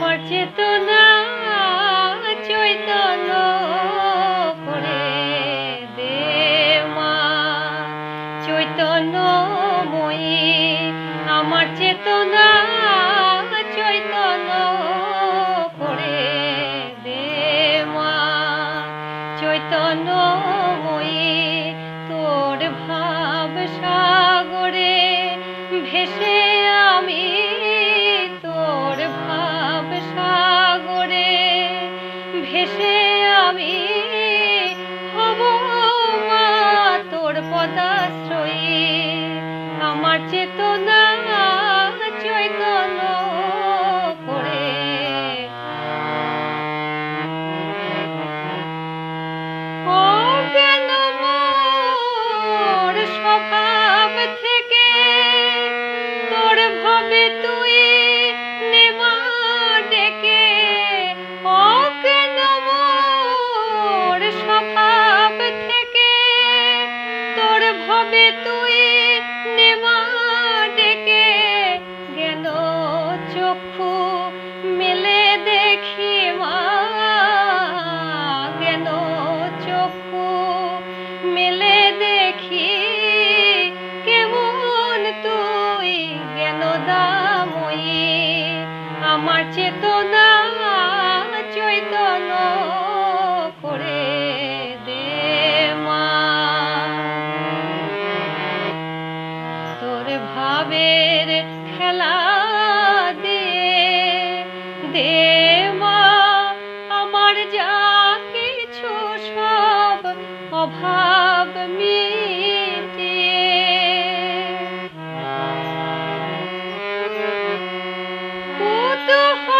আমার চেতনা চৈতন্য করে দে মা। চৈতন্যময়ী, আমার চেতনা চৈতন্য করে দে মা। চৈতন্যময়ী, তোর ভাব চেতনা চৈতন্য করে অজ্ঞান মোর স্বভাব থেকে তোর ভাবে তুই মেলে দেখি কেমন তুই জ্ঞান দাময়ী। আমার চেতনা চৈতন্য করে দে মা। তোর ভাবের খেলা অভাব Yoo-hoo!